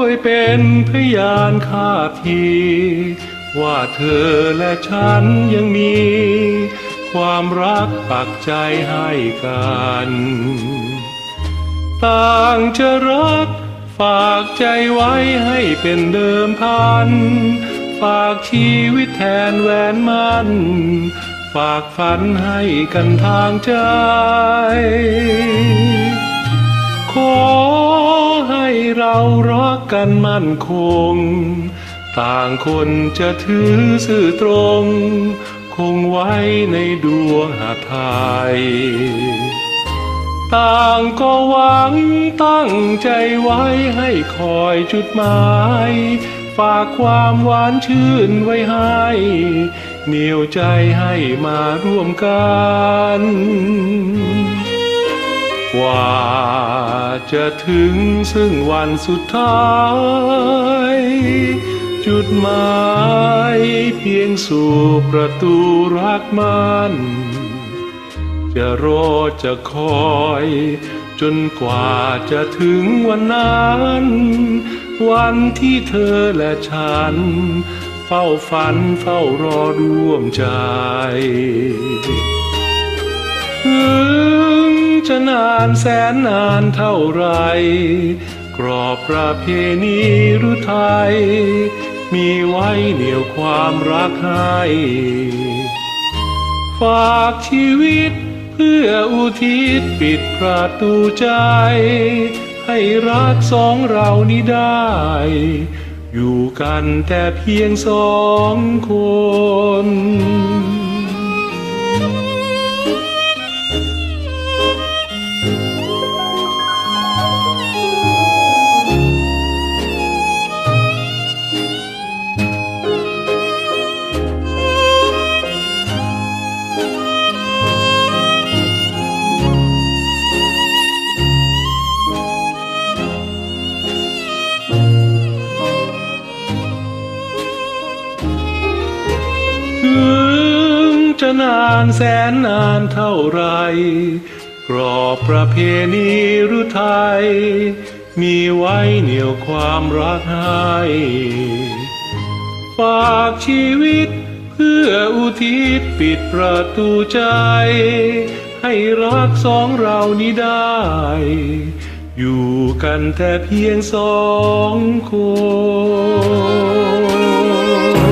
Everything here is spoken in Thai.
วยเป็นพยานข้าที ว่าเธอและฉันยังมี ความรักปักใจให้กัน ต่างจะรัก ฝากใจไว้ให้เป็นเดิมพัน ฝากชีวิตแทนแหวนมันฝากฝันให้กันทางใจ กันมั่นคง ต่างคนจะถือสื่อตรง คงไว้ในดวงหาไทยต่างก็หวังตั้งใจไว้ให้คอยจุดหมาย ฝากความหวานชื่นไว้ให้เหนียวใจให้มาร่วมกัน กว่าจะถึงซึ่งวันสุดท้าย จุดหมายเพียงสู่ประตูรักมันจะรอจะคอย จนกว่าจะถึงวันนั้น วันที่เธอและฉัน เฝ้าฝันเฝ้ารอร่วมใจ จะนานแสนนานเท่าไร กรอบประเพณีหรือไทย มีไว้เหนี่ยวความรักให้ ฝากชีวิตเพื่ออุทิศปิดประตูใจ ให้รักสองเรานี้ได้ อยู่กันแต่เพียงสองคน งจะนานแสนนานเท่าไร กรอบประเพณีหรือไทย มีไว้เหนี่ยวความรักให้ฝากชีวิตเพื่ออุทิศปิดประตูใจ ให้รักสองเรานี้ได้ อยู่กันแต่เพียงสองคน